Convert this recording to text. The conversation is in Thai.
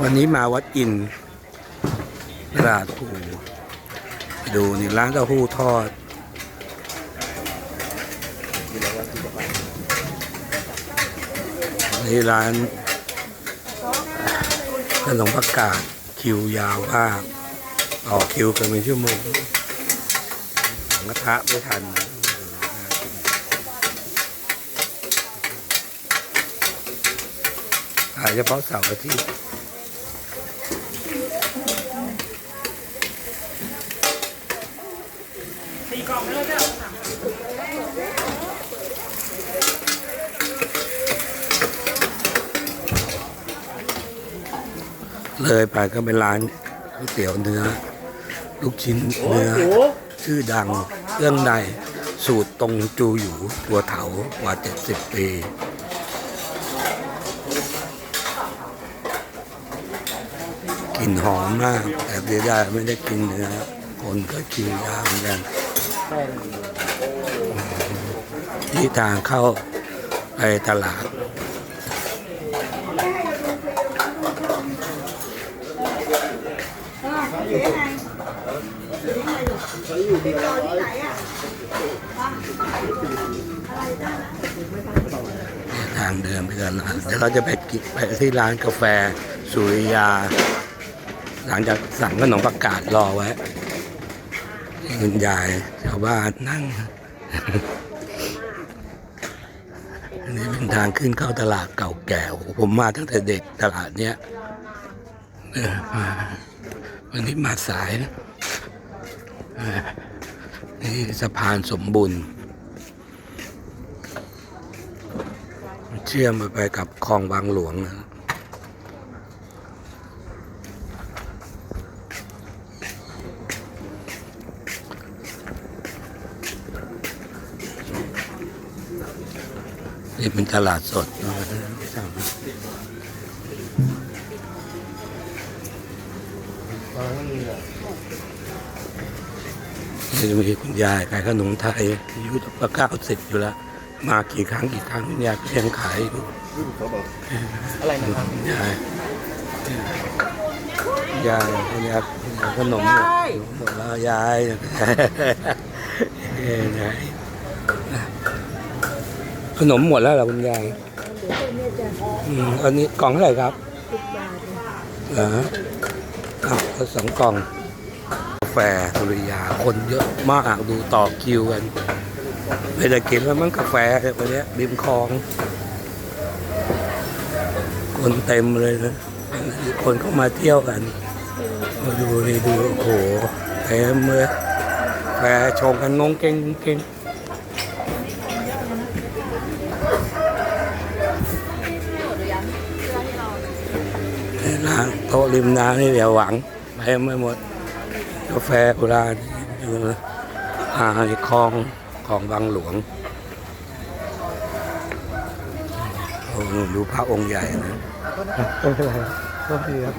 วันนี้มาวัดอินทร์ตลาดภูดูนี่ร้านเต้าหู้ทอด นี่ร้านขนมผักกาดคิวยาวมากต่อคิวกันเป็นชั่วโมงสั่งกระทะไม่ทันขายเฉพาะเสาร์อาทิตย์ เลยไปก็เป็นร้านก๋วยเตี๋ยวเนื้อ ลูกชิ้นเนื้อ ชื่อดังเครื่องในสูตรตรงจูหยูตัวเถากว่า70ปีกลิ่นหอมมาก แต่เดียวได้ไม่ได้กินเนื้อคนก็คิวยาวเหมือนกัน ที่ทางเข้าไปตลาด ทางเดินไปกันนเดี๋ยวเราจะไปกินไปที่ร้านกาแฟสุริยา หลังจากสั่งขนมประกาศรอไว้ คุณยายชาวบ้านนั่ง อันนี้เป็นทางขึ้นเข้าตลาดเก่าแก่ผมมาตั้งแต่เด็กตลาดเนี้ยเออมาวันนี้มาสายนะนี่สะพานสมบุญเชื่อมไปกับคลองบางหลวงนะ นี่เป็นตลาดสดนะนี่จะมีคุณยายขายขนมไทยอายุประเก้าสิบอยู่แล้ว มากี่ครั้งกี่ครั้งคุณยายก็ยังขายอยู่อะไรนะครับยายยายคุณยายขนมหมดหมดแล้วยายเอ้ยยาย ขนมหมดแล้วเหรอคุณยายอืมอันนี้กล่องเท่าไหร่ครับเหรออ้าวก็สองกล่องกาแฟสุริยาคนเยอะมากดูต่อคิวกันไม่ได้กินแล้วมั้งกาแฟเนี่ยวันนี้ริมคลอง คนเต็มเลยนะคนเข้ามาเที่ยวกันมาดูดูโอ้โหเต็มเลยแฟชงกันงงเก่งเก่ง นี่ร้านโต๊ะริมน้ำนี่เดี๋ยวหวังไปไม่หมดกาแฟโบราณอยู่อ่าในคลองของบางหลวงโอ้ดูพระองค์ใหญ่นะไม่เป็นไรก็ดีครับ